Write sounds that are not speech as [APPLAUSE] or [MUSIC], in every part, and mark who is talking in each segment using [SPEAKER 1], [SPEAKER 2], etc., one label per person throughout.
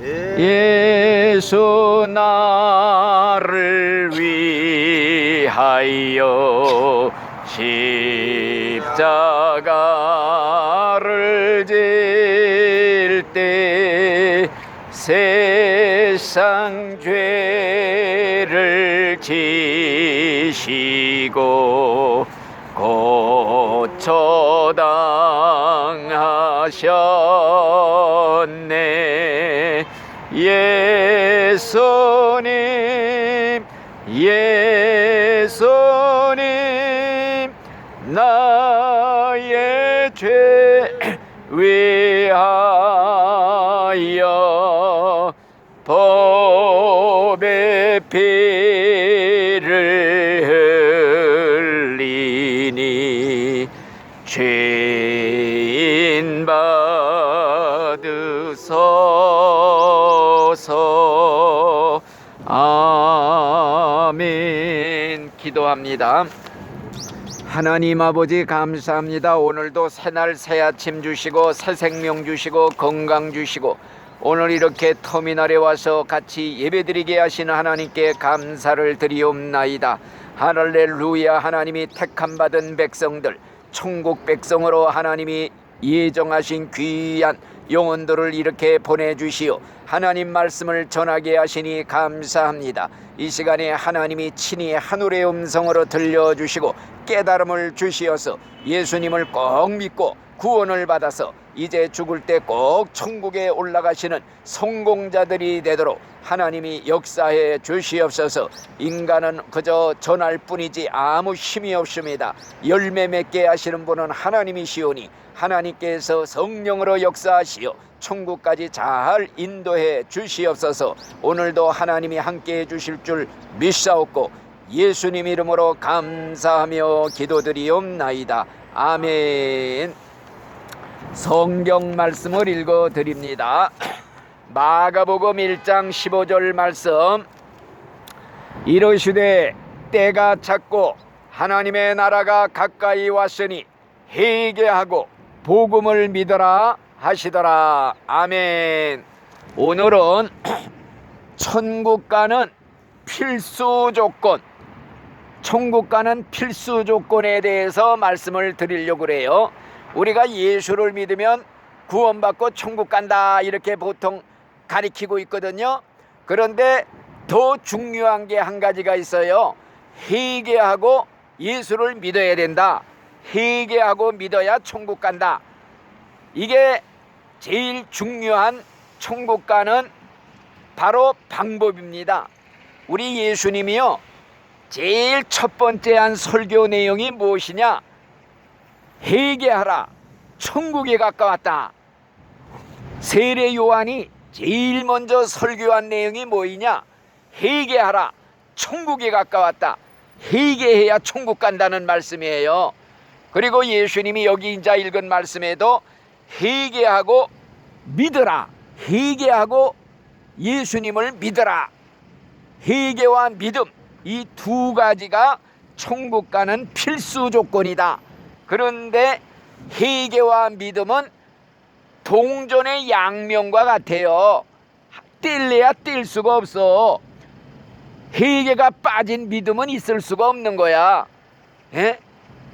[SPEAKER 1] 예수 나를 위하여 십자가를 질 때 세상 죄를 지시고 고쳐 예수님 예수님 나의 죄 위하여 법의 피를 흘리니 죄 기도합니다. 하나님 아버지 감사합니다. 오늘도 새날 새 아침 주시고 새 생명 주시고 건강 주시고 오늘 이렇게 터미널에 와서 같이 예배드리게 하시는 하나님께 감사를 드리옵나이다. 할렐루야 하나님이 택함 받은 백성들 천국 백성으로 하나님이 예정하신 귀한 영혼들을 이렇게 보내주시오. 하나님 말씀을 전하게 하시니 감사합니다. 이 시간에 하나님이 친히 하늘의 음성으로 들려주시고 깨달음을 주시어서 예수님을 꼭 믿고 구원을 받아서 이제 죽을 때 꼭 천국에 올라가시는 성공자들이 되도록 하나님이 역사해 주시옵소서. 인간은 그저 전할 뿐이지 아무 힘이 없습니다. 열매 맺게 하시는 분은 하나님이시오니 하나님께서 성령으로 역사하시어 천국까지 잘 인도해 주시옵소서. 오늘도 하나님이 함께 해 주실 줄 믿사옵고 예수님 이름으로 감사하며 기도드리옵나이다. 아멘. 성경 말씀을 읽어 드립니다. 마가복음 1장 15절 말씀 이르시되 때가 찼고 하나님의 나라가 가까이 왔으니 회개하고 복음을 믿어라 하시더라. 아멘. 오늘은 [CLEARS THROAT] 천국 가는 필수 조건 천국 가는 필수 조건에 대해서 말씀을 드리려고 그래요. 우리가 예수를 믿으면 구원받고 천국 간다 이렇게 보통 가리키고 있거든요. 그런데 더 중요한 게 한 가지가 있어요. 회개하고 예수를 믿어야 된다. 회개하고 믿어야 천국 간다. 이게 제일 중요한 천국 가는 바로 방법입니다. 우리 예수님이요. 제일 첫 번째 한 설교 내용이 무엇이냐? 회개하라. 천국에 가까웠다. 세례 요한이 제일 먼저 설교한 내용이 뭐이냐? 회개하라. 천국에 가까웠다. 회개해야 천국 간다는 말씀이에요. 그리고 예수님이 여기 인자 읽은 말씀에도 회개하고 믿으라. 회개하고 예수님을 믿어라. 회개와 믿음 이 두 가지가 천국 가는 필수 조건이다. 그런데 회개와 믿음은 동전의 양면과 같아요. 뛸래야 뛸 수가 없어. 회개가 빠진 믿음은 있을 수가 없는 거야. 예?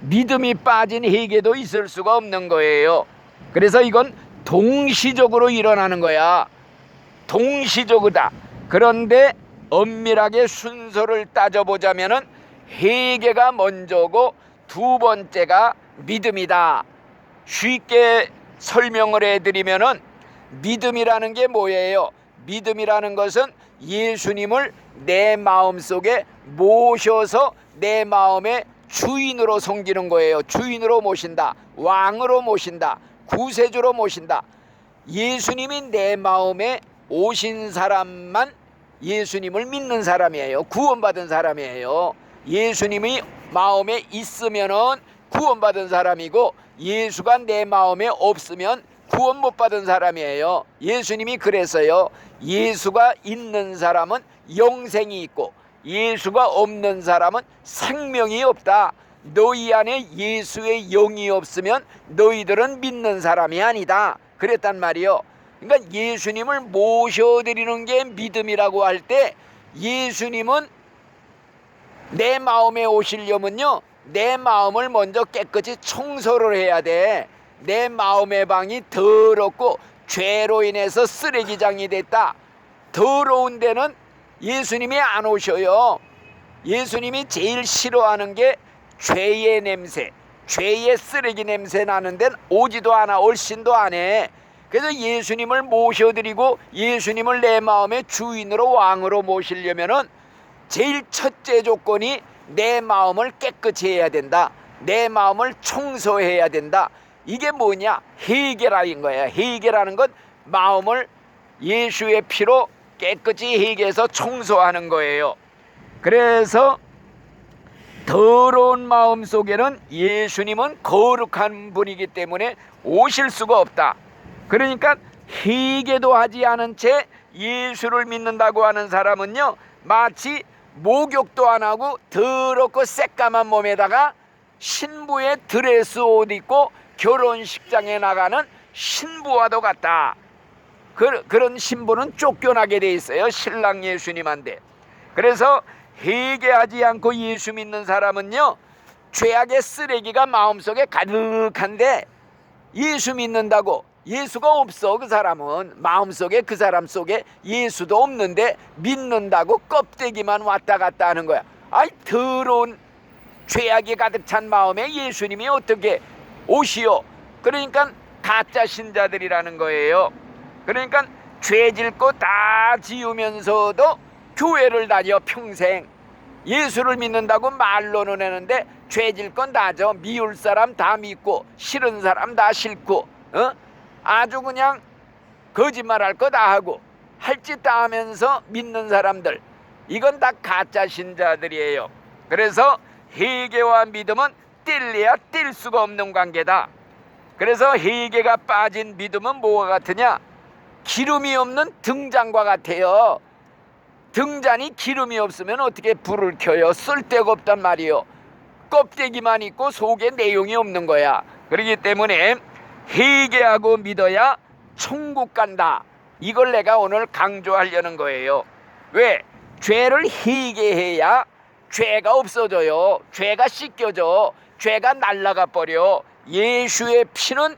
[SPEAKER 1] 믿음이 빠진 회개도 있을 수가 없는 거예요. 그래서 이건 동시적으로 일어나는 거야. 동시적이다. 그런데 엄밀하게 순서를 따져보자면은 회개가 먼저고 두 번째가 믿음이다. 쉽게 설명을 해드리면은 믿음이라는 게 뭐예요? 믿음이라는 것은 예수님을 내 마음 속에 모셔서 내 마음의 주인으로 섬기는 거예요. 주인으로 모신다. 왕으로 모신다. 구세주로 모신다. 예수님이 내 마음에 오신 사람만 예수님을 믿는 사람이에요. 구원받은 사람이에요. 예수님이 마음에 있으면은 구원받은 사람이고 예수가 내 마음에 없으면 구원 못 받은 사람이에요. 예수님이 그랬어요. 예수가 있는 사람은 영생이 있고 예수가 없는 사람은 생명이 없다. 너희 안에 예수의 영이 없으면 너희들은 믿는 사람이 아니다. 그랬단 말이요. 그러니까 예수님을 모셔드리는 게 믿음이라고 할 때 예수님은 내 마음에 오시려면요 내 마음을 먼저 깨끗이 청소를 해야 돼. 내 마음의 방이 더럽고 죄로 인해서 쓰레기장이 됐다. 더러운 데는 예수님이 안 오셔요. 예수님이 제일 싫어하는 게 죄의 냄새, 죄의 쓰레기 냄새 나는 데는 오지도 않아, 얼씬도 안 해. 그래서 예수님을 모셔드리고 예수님을 내 마음의 주인으로 왕으로 모시려면은 제일 첫째 조건이 내 마음을 깨끗이 해야 된다. 내 마음을 청소해야 된다. 이게 뭐냐? 회개라는 거야. 회개라는 건 마음을 예수의 피로 깨끗이 회개해서 청소하는 거예요. 그래서 더러운 마음 속에는 예수님은 거룩한 분이기 때문에 오실 수가 없다. 그러니까 회개도 하지 않은 채 예수를 믿는다고 하는 사람은요 마치 목욕도 안 하고 더럽고 새까만 몸에다가 신부의 드레스 옷 입고 결혼식장에 나가는 신부와도 같다. 그, 그런 신부는 쫓겨나게 돼 있어요. 신랑 예수님한테. 그래서 회개하지 않고 예수 믿는 사람은요 죄악의 쓰레기가 마음속에 가득한데 예수 믿는다고 예수가 없어 그 사람은. 마음속에 그 사람 속에 예수도 없는데 믿는다고 껍데기만 왔다 갔다 하는 거야. 아이 더러운 죄악이 가득 찬 마음에 예수님이 어떻게 오시오? 그러니까 가짜 신자들이라는 거예요. 그러니까 죄 짓고 다 지으면서도 교회를 다녀 평생. 예수를 믿는다고 말로는 하는데 죄질 건 다죠 미울 사람 다 믿고 싫은 사람 다 싫고 어? 아주 그냥 거짓말할 거 다 하고 할 짓 다 하면서 믿는 사람들 이건 다 가짜 신자들이에요 그래서 회개와 믿음은 뛸래야 뛸 수가 없는 관계다 그래서 회개가 빠진 믿음은 뭐가 같으냐 기름이 없는 등잔과 같아요 등잔이 기름이 없으면 어떻게 불을 켜요? 쓸데가 없단 말이요. 껍데기만 있고 속에 내용이 없는 거야. 그렇기 때문에 회개하고 믿어야 천국 간다. 이걸 내가 오늘 강조하려는 거예요. 왜? 죄를 회개해야 죄가 없어져요. 죄가 씻겨져. 죄가 날라가 버려. 예수의 피는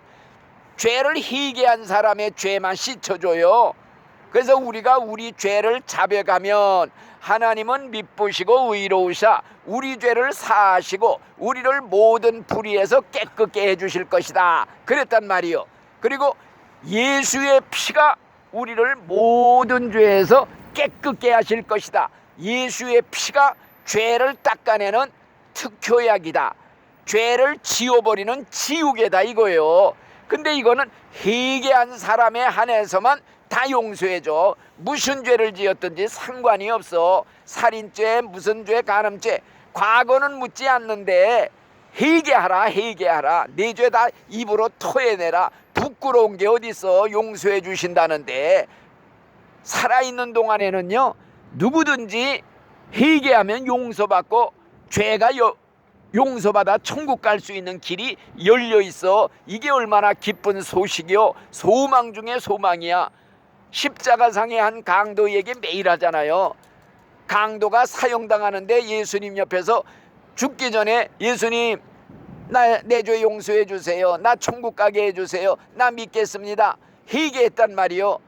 [SPEAKER 1] 죄를 회개한 사람의 죄만 씻어줘요. 그래서 우리가 우리 죄를 잡아가면 하나님은 미쁘시고 의로우사 우리 죄를 사하시고 우리를 모든 불의에서 깨끗게 해주실 것이다. 그랬단 말이요. 그리고 예수의 피가 우리를 모든 죄에서 깨끗게 하실 것이다. 예수의 피가 죄를 닦아내는 특효약이다. 죄를 지워버리는 지우개다 이거예요. 근데 이거는 회개한 사람에 한해서만 다 용서해줘. 무슨 죄를 지었든지 상관이 없어. 살인죄, 무슨 죄, 간음죄. 과거는 묻지 않는데 회개하라, 회개하라. 네 죄 다 입으로 토해내라. 부끄러운 게 어딨어. 용서해 주신다는데. 살아있는 동안에는요. 누구든지 회개하면 용서받고 죄가 여, 용서받아 천국 갈 수 있는 길이 열려 있어. 이게 얼마나 기쁜 소식이요. 소망 중에 소망이야. 십자가상의 한 강도에게 매일 하잖아요. 강도가 사형당하는데 예수님 옆에서 죽기 전에 예수님 나 내 죄 용서해 주세요. 나 천국 가게 해 주세요. 나 믿겠습니다. 회개했단 말이요.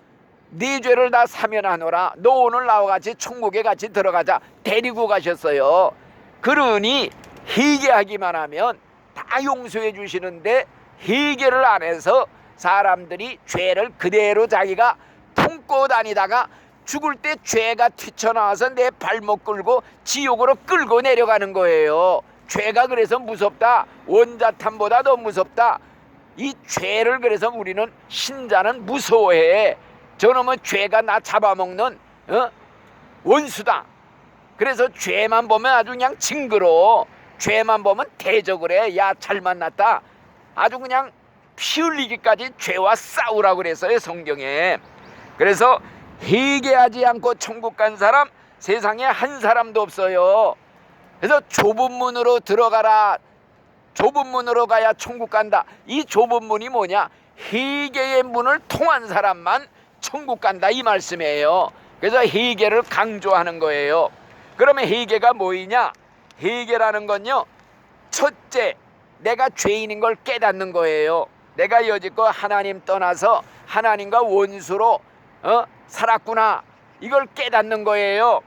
[SPEAKER 1] 네 죄를 다 사면하노라. 너 오늘 나와 같이 천국에 같이 들어가자. 데리고 가셨어요. 그러니 회개하기만 하면 다 용서해 주시는데 회개를 안 해서 사람들이 죄를 그대로 자기가 품고 다니다가 죽을 때 죄가 튀쳐나와서 내 발목 끌고 지옥으로 끌고 내려가는 거예요. 죄가 그래서 무섭다. 원자탄보다 더 무섭다. 이 죄를 그래서 우리는 신자는 무서워해. 저놈은 죄가 나 잡아먹는 어? 원수다. 그래서 죄만 보면 아주 그냥 징그러워. 죄만 보면 대적을 해. 야, 잘 만났다. 아주 그냥 피 흘리기까지 죄와 싸우라고 그랬어요, 성경에. 그래서 회개하지 않고 천국 간 사람 세상에 한 사람도 없어요. 그래서 좁은 문으로 들어가라. 좁은 문으로 가야 천국 간다. 이 좁은 문이 뭐냐? 회개의 문을 통한 사람만 천국 간다 이 말씀이에요. 그래서 회개를 강조하는 거예요. 그러면 회개가 뭐이냐? 회개라는 건요. 첫째, 내가 죄인인 걸 깨닫는 거예요. 내가 여지껏 하나님 떠나서 하나님과 원수로 어? 살았구나. 이걸 깨닫는 거예요.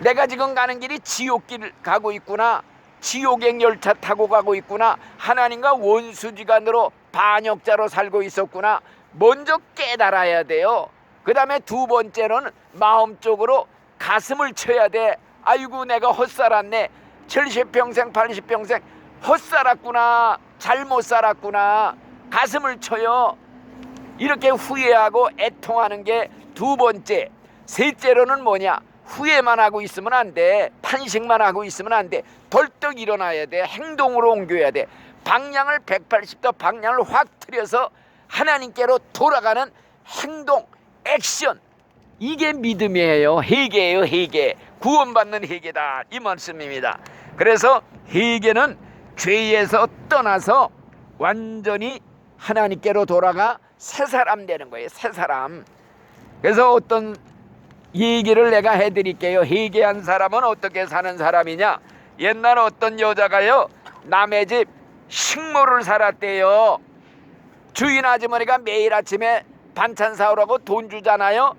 [SPEAKER 1] 내가 지금 가는 길이 지옥길 가고 있구나. 지옥행 열차 타고 가고 있구나. 하나님과 원수지간으로 반역자로 살고 있었구나. 먼저 깨달아야 돼요. 그 다음에 두 번째로는 마음적으로 가슴을 쳐야 돼. 아이고 내가 헛살았네. 70평생 80평생 헛살았구나. 잘못 살았구나. 가슴을 쳐요. 이렇게 후회하고 애통하는 게 두 번째. 셋째로는 뭐냐? 후회만 하고 있으면 안 돼. 탄식만 하고 있으면 안 돼. 벌떡 일어나야 돼. 행동으로 옮겨야 돼. 방향을 180도 방향을 확 틀어서 하나님께로 돌아가는 행동, 액션. 이게 믿음이에요. 회개예요, 회개. 구원받는 회개다. 이 말씀입니다. 그래서 회개는 죄에서 떠나서 완전히 하나님께로 돌아가 새 사람 되는 거예요. 새 사람. 그래서 어떤 얘기를 내가 해드릴게요. 회개한 사람은 어떻게 사는 사람이냐? 옛날 어떤 여자가요 남의 집 식모를 살았대요. 주인 아주머니가 매일 아침에 반찬 사오라고 돈 주잖아요.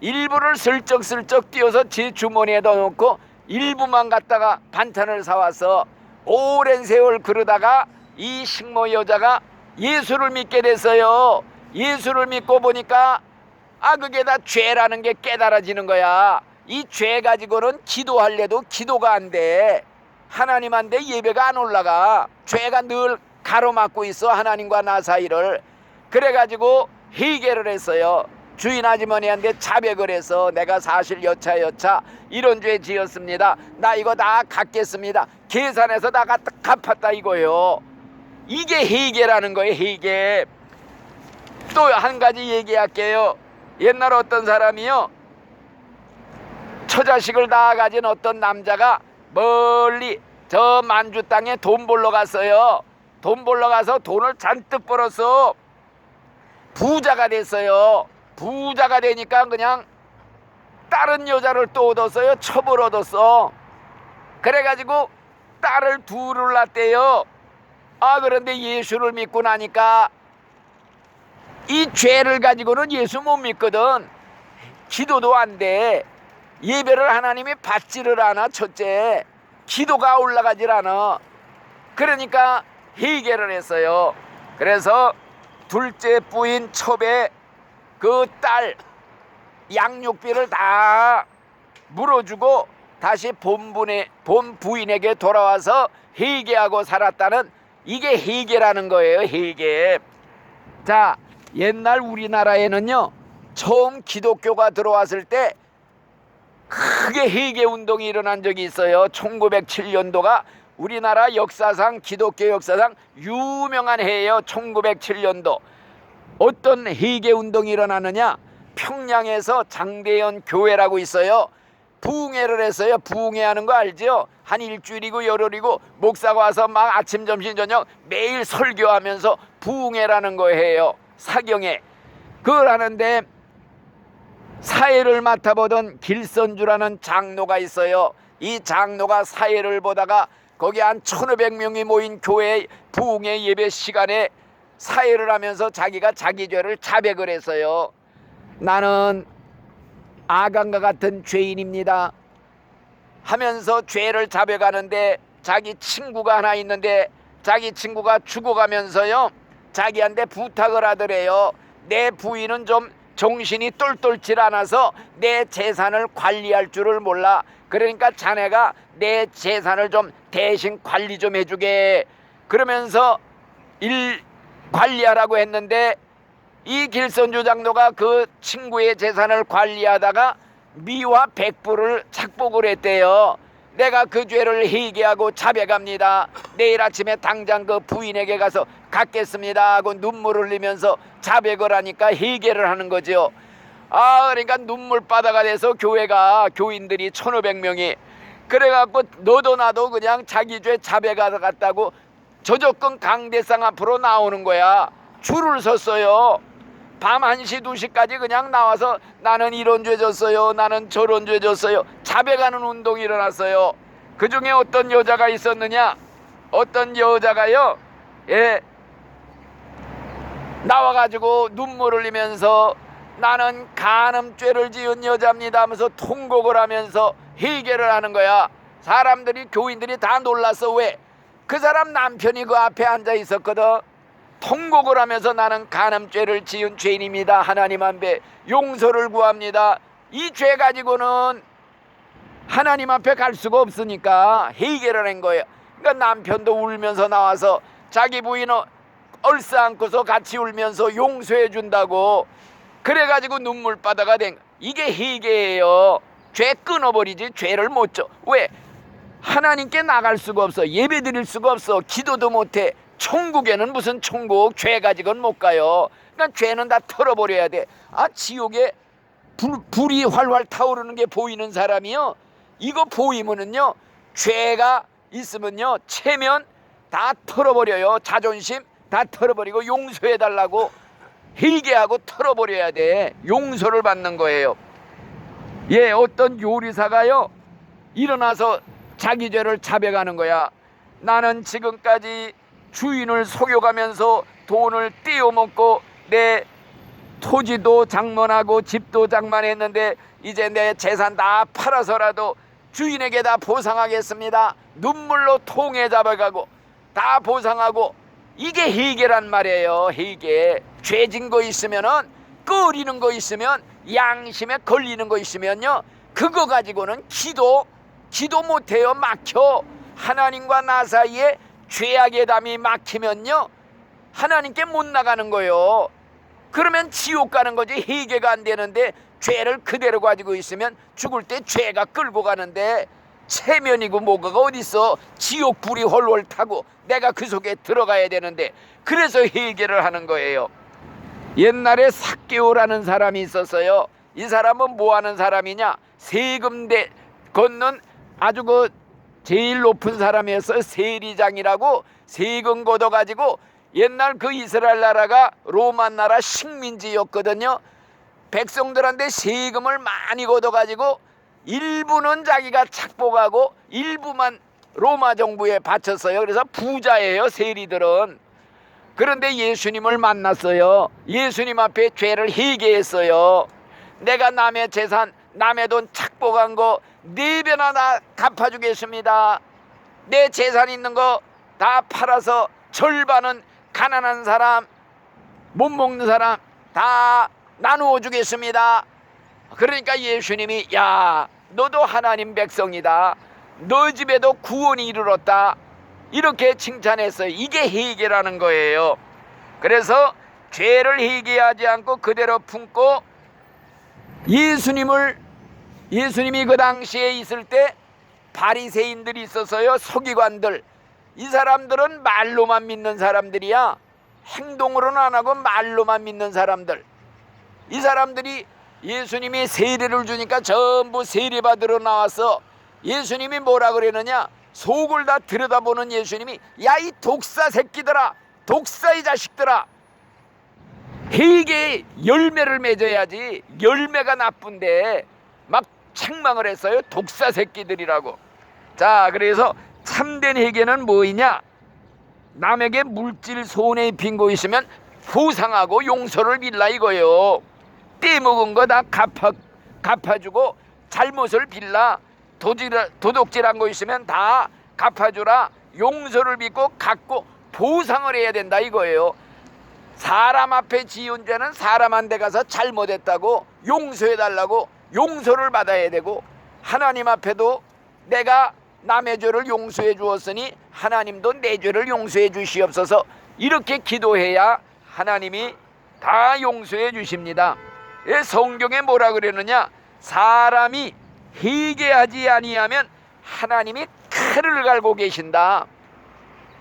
[SPEAKER 1] 일부를 슬쩍슬쩍 띄워서 제 주머니에 넣어놓고 일부만 갖다가 반찬을 사와서 오랜 세월 그러다가 이 식모 여자가 예수를 믿게 됐어요. 예수를 믿고 보니까 아 그게 다 죄라는 게 깨달아지는 거야. 이 죄 가지고는 기도할래도 기도가 안 돼. 하나님한테 예배가 안 올라가. 죄가 늘 가로막고 있어 하나님과 나 사이를. 그래가지고 회개를 했어요. 주인 아주머니한테 자백을 해서 내가 사실 여차 여차 이런 죄 지었습니다. 나 이거 다 갚겠습니다. 계산해서 다 갚았다 이거요. 이게 회개라는 거예요. 회개. 또한 가지 얘기할게요. 옛날 어떤 사람이요 처자식을 다 가진 어떤 남자가 멀리 저 만주 땅에 돈 벌러 갔어요. 돈 벌러 가서 돈을 잔뜩 벌어서 부자가 됐어요. 부자가 되니까 그냥 다른 여자를 또 얻었어요. 첩을 얻었어. 그래가지고 딸을 둘을 낳았대요. 아 그런데 예수를 믿고 나니까 이 죄를 가지고는 예수 못 믿거든. 기도도 안 돼. 예배를 하나님이 받지를 않아. 첫째, 기도가 올라가질 않아. 그러니까 회개를 했어요. 그래서 둘째 부인 첩에 그딸 양육비를 다 물어주고 다시 본분의 본 부인에게 돌아와서 회개하고 살았다는 이게 회개라는 거예요. 회개. 자, 옛날 우리나라에는요 처음 기독교가 들어왔을 때 크게 회개 운동이 일어난 적이 있어요 1907년도가 우리나라 역사상 기독교 역사상 유명한 해예요 1907년도 어떤 회개 운동이 일어나느냐 평양에서 장대현 교회라고 있어요 부흥회를 했어요 부흥회 하는 거 알죠 한 일주일이고 열흘이고 목사가 와서 막 아침 점심 저녁 매일 설교하면서 부흥회라는 거예요 사경에 그걸 하는데 사회를 맡아보던 길선주라는 장로가 있어요. 이 장로가 사회를 보다가 거기 한 1500명이 모인 교회 부흥회 예배 시간에 사회를 하면서 자기가 자기 죄를 자백을 했어요. 나는 아간과 같은 죄인입니다. 하면서 죄를 자백하는데 자기 친구가 하나 있는데 자기 친구가 죽어가면서요. 자기한테 부탁을 하더래요. 내 부인은 좀 정신이 똘똘질 않아서 내 재산을 관리할 줄을 몰라. 그러니까 자네가 내 재산을 좀 대신 관리 좀 해주게. 그러면서 일 관리하라고 했는데 이 길선주 장로가 그 친구의 재산을 관리하다가 미화 백부를 착복을 했대요. 내가 그 죄를 회개하고 자백합니다. 내일 아침에 당장 그 부인에게 가서 갖겠습니다 하고 눈물을 흘리면서 자백을 하니까 회개를 하는 거죠. 아 그러니까 눈물바다가 돼서 교회가 교인들이 1500명이 그래갖고 너도 나도 그냥 자기 죄 자백하겠다고 저조건 강대상 앞으로 나오는 거야. 줄을 섰어요. 밤 1시 2시까지 그냥 나와서 나는 이런 죄 졌어요. 나는 저런 죄 졌어요. 자백하는 운동이 일어났어요. 그 중에 어떤 여자가 있었느냐? 어떤 여자가요. 예. 나와가지고 눈물 흘리면서 나는 간음죄를 지은 여자입니다 하면서 통곡을 하면서 해결을 하는 거야. 사람들이 교인들이 다 놀랐어. 왜? 그 사람 남편이 그 앞에 앉아 있었거든. 통곡을 하면서 나는 간음죄를 지은 죄인입니다. 하나님 앞에 용서를 구합니다. 이 죄 가지고는 하나님 앞에 갈 수가 없으니까 해결을 한 거예요. 그러니까 남편도 울면서 나와서 자기 부인을 얼싸안고서 같이 울면서 용서해 준다고 그래가지고 눈물바다가 된 거. 이게 희계예요. 죄 끊어버리지 죄를 못 져. 왜? 하나님께 나갈 수가 없어. 예배 드릴 수가 없어. 기도도 못해. 천국에는 무슨 천국 죄 가지고는 못 가요. 그러니까 죄는 다 털어버려야 돼. 아 지옥에 불, 불이 활활 타오르는 게 보이는 사람이요. 이거 보이면은요 죄가 있으면요 체면 다 털어버려요. 자존심 다 털어버리고 용서해 달라고 회개하고 털어버려야 돼. 용서를 받는 거예요. 예, 어떤 요리사가요 일어나서 자기 죄를 자백하는 거야. 나는 지금까지 주인을 속여가면서 돈을 떼어먹고 내 토지도 장만하고 집도 장만했는데 이제 내 재산 다 팔아서라도 주인에게 다 보상하겠습니다. 눈물로 통에 잡아가고 다 보상하고 이게 해결란 말이에요. 해결. 죄진 거 있으면은 끓이는 거 있으면 양심에 걸리는 거 있으면요. 그거 가지고는 기도 기도 못해요. 막혀. 하나님과 나 사이에 죄악의 담이 막히면요. 하나님께 못 나가는 거예요. 그러면 지옥 가는 거지 해결가 안 되는데 죄를 그대로 가지고 있으면 죽을 때 죄가 끌고 가는데 체면이고 뭐가가 어딨어 지옥 불이 홀홀 타고 내가 그 속에 들어가야 되는데 그래서 해결을 하는 거예요 옛날에 삭개오라는 사람이 있었어요 이 사람은 뭐 하는 사람이냐 세금 대 걷는 아주 그 제일 높은 사람이었어요 세리장이라고 세금 걷어 가지고 옛날 그 이스라엘 나라가 로마 나라 식민지였거든요. 백성들한테 세금을 많이 걷어 가지고 일부는 자기가 착복하고 일부만 로마 정부에 바쳤어요. 그래서 부자예요, 세리들은. 그런데 예수님을 만났어요. 예수님 앞에 죄를 회개했어요. 내가 남의 재산, 남의 돈 착복한 거 네 배나 다 갚아주겠습니다. 내 재산 있는 거 다 팔아서 절반은 가난한 사람, 못 먹는 사람 다 나누어 주겠습니다. 그러니까 예수님이 야, 너도 하나님 백성이다. 너 집에도 구원이 이르렀다. 이렇게 칭찬했어요. 이게 회개라는 거예요. 그래서 죄를 회개하지 않고 그대로 품고 예수님을 예수님이 그 당시에 있을 때 바리새인들이 있었어요. 서기관들. 이 사람들은 말로만 믿는 사람들이야. 행동으로는 안 하고 말로만 믿는 사람들. 이 사람들이 예수님이 세례를 주니까 전부 세례 받으러 나와서 예수님이 뭐라 그랬느냐? 속을 다 들여다보는 예수님이 야 이 독사 새끼들아, 독사 이 자식들아. 회개의 열매를 맺어야지 열매가 나쁜데 막 책망을 했어요. 독사 새끼들이라고. 자, 그래서 참된 회개는 뭐이냐? 남에게 물질 손해 입힌 거 있으면 보상하고 용서를 빌라 이거요. 떼먹은 거 다 갚아 갚아주고 잘못을 빌라 도질 도둑질한 거 있으면 다 갚아주라 용서를 믿고 갖고 보상을 해야 된다 이거예요. 사람 앞에 지은 죄는 사람한테 가서 잘못했다고 용서해 달라고 용서를 받아야 되고 하나님 앞에도 내가 남의 죄를 용서해 주었으니 하나님도 내 죄를 용서해 주시옵소서 이렇게 기도해야 하나님이 다 용서해 주십니다. 예, 성경에 뭐라 그러느냐? 사람이 회개하지 아니하면 하나님이 칼을 갈고 계신다.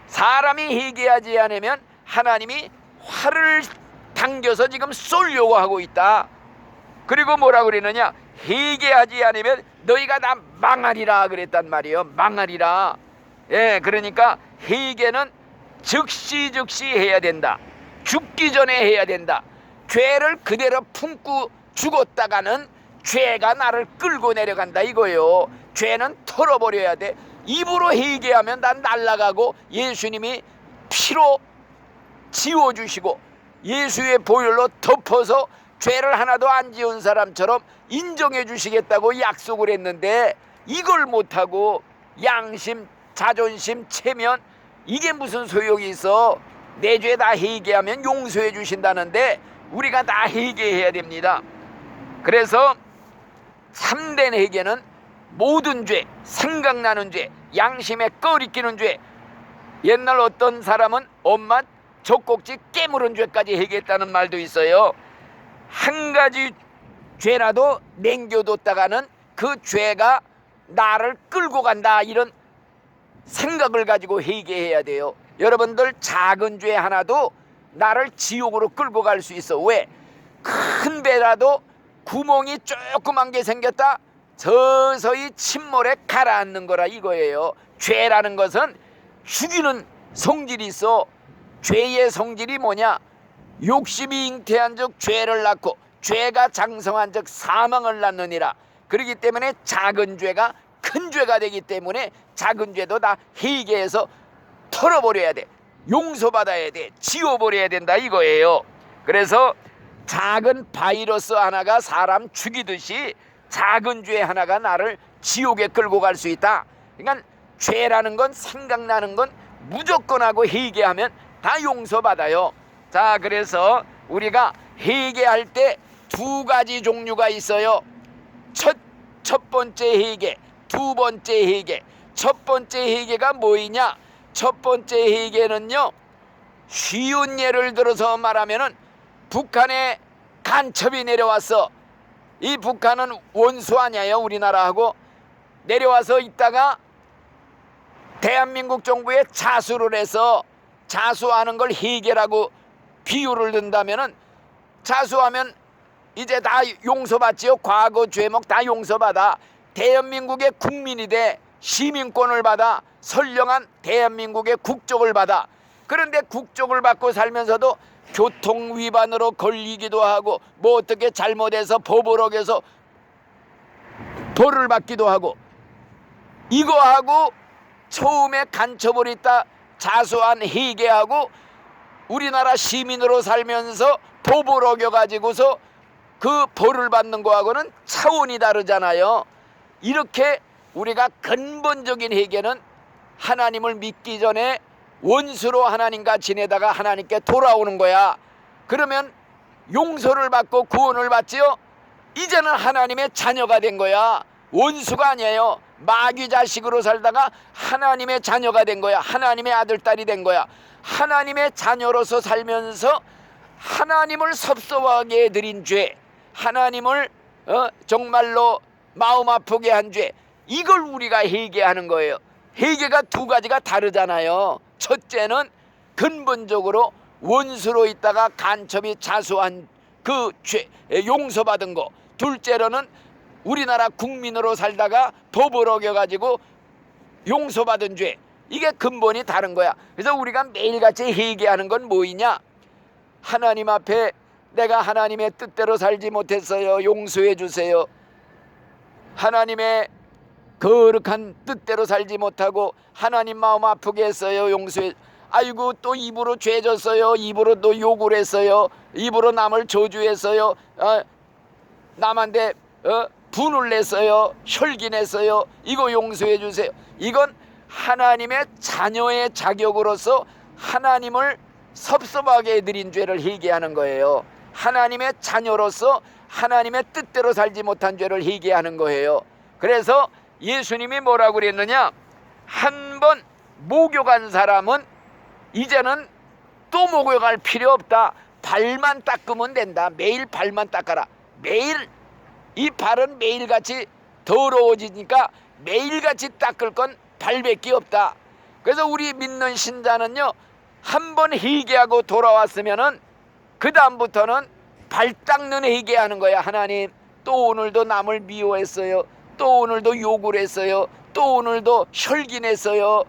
[SPEAKER 1] 사람이 회개하지 않으면 하나님이 활을 당겨서 지금 쏠려고 하고 있다. 그리고 뭐라 그러느냐? 회개하지 않으면 너희가 다 망하리라 그랬단 말이에요. 망하리라. 예, 그러니까 회개는 즉시 즉시 해야 된다. 죽기 전에 해야 된다. 죄를 그대로 품고 죽었다가는 죄가 나를 끌고 내려간다 이거예요. 죄는 털어버려야 돼. 입으로 회개하면 난 날아가고 예수님이 피로 지워주시고 예수의 보혈로 덮어서 죄를 하나도 안 지은 사람처럼 인정해 주시겠다고 약속을 했는데 이걸 못하고 양심, 자존심, 체면 이게 무슨 소용이 있어? 내 죄 다 회개하면 용서해 주신다는데 우리가 다 회개해야 됩니다. 그래서 참된 회개는 모든 죄, 생각나는 죄, 양심에 꺼리끼는 죄. 옛날 어떤 사람은 엄마 젖꼭지 깨물은 죄까지 회개했다는 말도 있어요. 한 가지 죄라도 남겨뒀다가는 그 죄가 나를 끌고 간다 이런 생각을 가지고 회개해야 돼요. 여러분들 작은 죄 하나도 나를 지옥으로 끌고 갈 수 있어. 왜? 큰 배라도 구멍이 조그만 게 생겼다. 서서히 침몰에 가라앉는 거라 이거예요. 죄라는 것은 죽이는 성질이 있어. 죄의 성질이 뭐냐? 욕심이 잉태한 적 죄를 낳고 죄가 장성한 적 사망을 낳느니라. 그렇기 때문에 작은 죄가 큰 죄가 되기 때문에 작은 죄도 다 회개해서 털어버려야 돼. 용서받아야 돼. 지워버려야 된다 이거예요. 그래서 작은 바이러스 하나가 사람 죽이듯이 작은 죄 하나가 나를 지옥에 끌고 갈 수 있다. 그러니까 죄라는 건 생각나는 건 무조건 하고 회개하면 다 용서받아요. 자, 그래서 우리가 회개할 때 두 가지 종류가 있어요. 첫, 첫 번째 회개, 두 번째 회개. 첫 번째 회개가 뭐이냐? 첫 번째 회개는요. 쉬운 예를 들어서 말하면은 북한에 간첩이 내려왔어. 이 북한은 원수 아니에요, 우리나라하고. 내려와서 있다가 대한민국 정부에 자수를 해서 자수하는 걸 회개라고 비유를 든다면은 자수하면 이제 다 용서받지요. 과거 죄목 다 용서받아. 대한민국의 국민이 돼 시민권을 받아 선량한 대한민국의 국적을 받아. 그런데 국적을 받고 살면서도 교통 위반으로 걸리기도 하고 뭐 어떻게 잘못해서 어겨서 벌을 받기도 하고 이거하고 처음에 간첩을 있다 자수한 회개하고 우리나라 시민으로 살면서 법을 어겨 가지고서 그 벌을 받는 거하고는 차원이 다르잖아요. 이렇게 우리가 근본적인 회개는 하나님을 믿기 전에 원수로 하나님과 지내다가 하나님께 돌아오는 거야. 그러면 용서를 받고 구원을 받지요. 이제는 하나님의 자녀가 된 거야. 원수가 아니에요. 마귀 자식으로 살다가 하나님의 자녀가 된 거야. 하나님의 아들 딸이 된 거야. 하나님의 자녀로서 살면서 하나님을 섭섭하게 해드린 죄, 하나님을 어, 정말로 마음 아프게 한 죄, 이걸 우리가 회개하는 거예요. 회개가 두 가지가 다르잖아요. 첫째는 근본적으로 원수로 있다가 간첩이 자수한 그 죄, 용서받은 거. 둘째로는 우리나라 국민으로 살다가 법을 어겨가지고 용서받은 죄. 이게 근본이 다른 거야. 그래서 우리가 매일같이 회개하는 건 뭐이냐? 하나님 앞에 내가 하나님의 뜻대로 살지 못했어요. 용서해 주세요. 하나님의 거룩한 뜻대로 살지 못하고 하나님 마음 아프게 했어요. 용서해. 아이고 또 입으로 죄졌어요. 입으로 또 욕을 했어요. 입으로 남을 저주했어요. 어, 남한테 어, 분을 냈어요. 혈기 냈어요. 이거 용서해 주세요. 이건 하나님의 자녀의 자격으로서 하나님을 섭섭하게 해드린 죄를 회개하는 거예요. 하나님의 자녀로서 하나님의 뜻대로 살지 못한 죄를 회개하는 거예요. 그래서 예수님이 뭐라고 그랬느냐? 한 번 목욕한 사람은 이제는 또 목욕할 필요 없다. 발만 닦으면 된다. 매일 발만 닦아라. 매일 이 발은 매일같이 더러워지니까 매일같이 닦을 건 발밖에 없다. 그래서 우리 믿는 신자는요. 한 번 회개하고 돌아왔으면은 그 다음부터는 발 닦는 회개하는 거야. 하나님 또 오늘도 남을 미워했어요. 또 오늘도 욕을 했어요. 또 오늘도 혈기냈어요.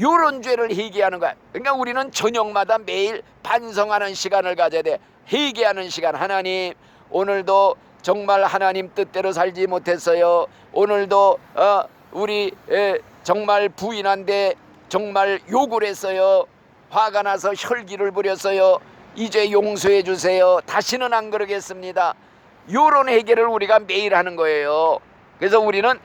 [SPEAKER 1] 요런 죄를 회개하는 거야. 그러니까 우리는 저녁마다 매일 반성하는 시간을 가져야 돼. 회개하는 시간 하나님 오늘도 정말 하나님 뜻대로 살지 못했어요. 오늘도 어, 우리 에, 정말 부인한데 정말 욕을 했어요. 화가 나서 혈기를 부렸어요. 이제 용서해 주세요. 다시는 안 그러겠습니다. 요런 해결을 우리가 매일 하는 거예요. 그래서 우리는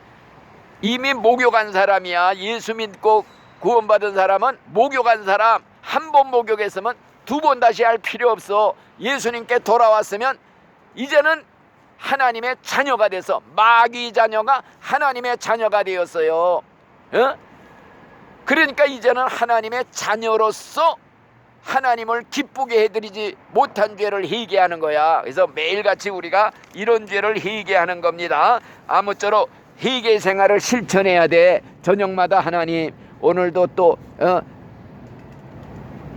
[SPEAKER 1] 이미 목욕한 사람이야. 예수 믿고 구원받은 사람은 목욕한 사람 한 번 목욕했으면 두 번 다시 할 필요 없어. 예수님께 돌아왔으면 이제는 하나님의 자녀가 돼서 마귀 자녀가 하나님의 자녀가 되었어요. 어? 그러니까 이제는 하나님의 자녀로서 하나님을 기쁘게 해드리지 못한 죄를 회개하는 거야. 그래서 매일같이 우리가 이런 죄를 회개하는 겁니다. 아무쪼록 회개 생활을 실천해야 돼. 저녁마다 하나님 오늘도 또 어,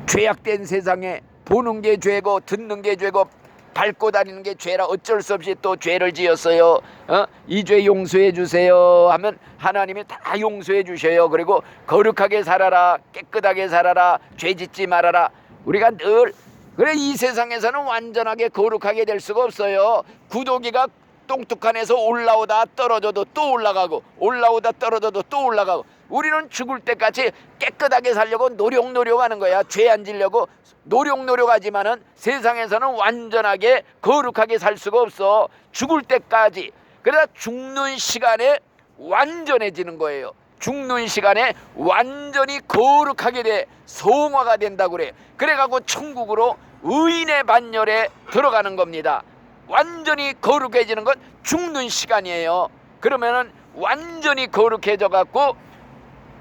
[SPEAKER 1] 죄악된 세상에 보는 게 죄고 듣는 게 죄고 밟고 다니는 게 죄라 어쩔 수 없이 또 죄를 지었어요. 어? 이 죄 용서해 주세요 하면 하나님이 다 용서해 주셔요. 그리고 거룩하게 살아라, 깨끗하게 살아라, 죄 짓지 말아라. 우리가 늘 그래 이 세상에서는 완전하게 거룩하게 될 수가 없어요. 구더기가 똥뚝한에서 올라오다 떨어져도 또 올라가고 올라오다 떨어져도 또 올라가고 우리는 죽을 때까지 깨끗하게 살려고 노력노력하는 거야. 죄 안 지려고 노력노력하지만은 세상에서는 완전하게 거룩하게 살 수가 없어. 죽을 때까지. 그러다 죽는 시간에 완전해지는 거예요. 죽는 시간에 완전히 거룩하게 돼. 성화가 된다고 그래. 그래갖고 천국으로 의인의 반열에 들어가는 겁니다. 완전히 거룩해지는 건 죽는 시간이에요. 그러면은 완전히 거룩해져 갖고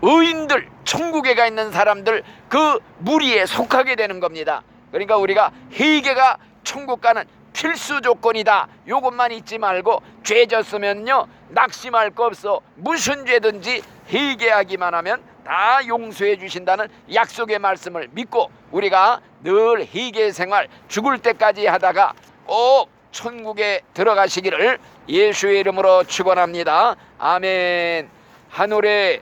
[SPEAKER 1] 의인들 천국에 가 있는 사람들 그 무리에 속하게 되는 겁니다. 그러니까 우리가 회개가 천국 가는 필수 조건이다. 요것만 잊지 말고 죄 졌으면요 낙심할 거 없어. 무슨 죄든지 회개하기만 하면 다 용서해 주신다는 약속의 말씀을 믿고 우리가 늘 회개 생활 죽을 때까지 하다가 꼭 천국에 들어가시기를 예수의 이름으로 축원합니다. 아멘. 하늘에